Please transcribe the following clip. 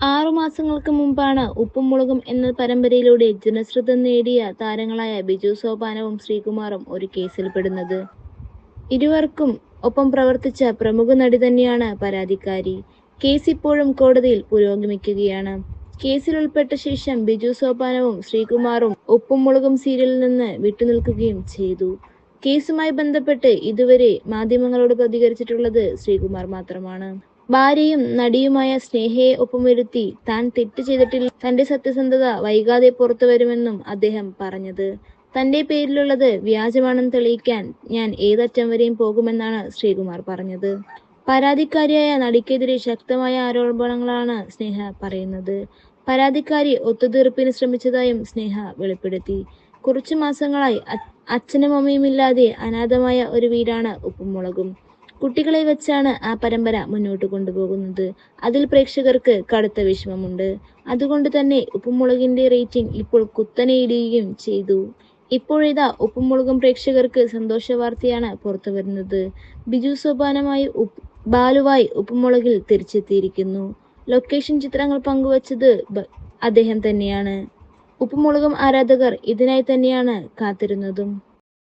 ആറു മാസങ്ങൾക്ക് മുമ്പാണ് ഉപ്പും മുളകും എന്ന പരമ്പരയിലൂടെ ജനശ്രദ്ധ നേടിയ താരങ്ങളായ ബിജു സോപാനവും ശ്രീകുമാറും ഒരു കേസിൽപ്പെടുന്നത് ഇരുവർക്കും ഒപ്പം പ്രവർത്തിച്ച പ്രമുഖ നടി തന്നെയാണ് പരാതിക്കാരി. കേസ് ഇപ്പോഴും കോടതിയിൽ പുരോഗമിക്കുകയാണ്. കേസിൽ ഉൾപ്പെട്ട ശേഷം ബിജു സോപാനവും ശ്രീകുമാറും ഉപ്പും മുളകും സീരിയലിൽ നിന്ന് വിട്ടുനിൽക്കുകയും ചെയ്തു. കേസുമായി ബന്ധപ്പെട്ട് ഇതുവരെ മാധ്യമങ്ങളോട് പ്രതികരിച്ചിട്ടുള്ളത് ശ്രീകുമാർ മാത്രമാണ്. ഭാര്യയും നടിയുമായ സ്നേഹയെ ഒപ്പം വരുത്തി താൻ തെറ്റ് ചെയ്തിട്ടില്ല. തന്റെ സത്യസന്ധത വൈകാതെ പുറത്തു വരുമെന്നും അദ്ദേഹം പറഞ്ഞത്. തന്റെ പേരിലുള്ളത് വ്യാജമാണെന്ന് തെളിയിക്കാൻ ഞാൻ ഏതറ്റം വരെയും പോകുമെന്നാണ് ശ്രീകുമാർ പറഞ്ഞത്. പരാതിക്കാരിയായ നടിക്കെതിരെ ശക്തമായ ആരോപണങ്ങളാണ് സ്നേഹ പറയുന്നത്. പരാതിക്കാരി ഒത്തുതീർപ്പിന് ശ്രമിച്ചതായും സ്നേഹ വെളിപ്പെടുത്തി. കുറച്ചു മാസങ്ങളായി അച്ഛനും അമ്മയും ഇല്ലാതെ അനാഥമായ ഒരു വീടാണ് ഉപ്പും മുളകും കുട്ടികളെ വെച്ചാണ് ആ പരമ്പര മുന്നോട്ട് കൊണ്ടുപോകുന്നത്. അതിൽ പ്രേക്ഷകർക്ക് കടുത്ത വിഷമമുണ്ട്. അതുകൊണ്ട് തന്നെ ഉപ്പുമുളകിന്റെ റേറ്റിംഗ് ഇപ്പോൾ കുത്തനെ ഇടിയുകയും ചെയ്തു. ഇപ്പോഴിതാ ഉപ്പുമുളകും പ്രേക്ഷകർക്ക് സന്തോഷ വാർത്തയാണ് പുറത്തു വരുന്നത്. ബിജു സോപാനമായി ഉപ്പ് ബാലുവായി ഉപ്പുമുളകിൽ തിരിച്ചെത്തിയിരിക്കുന്നു. ലൊക്കേഷൻ ചിത്രങ്ങൾ പങ്കുവച്ചത് അദ്ദേഹം തന്നെയാണ്. ഉപ്പുമുളകും ആരാധകർ ഇതിനായി തന്നെയാണ് കാത്തിരുന്നതും.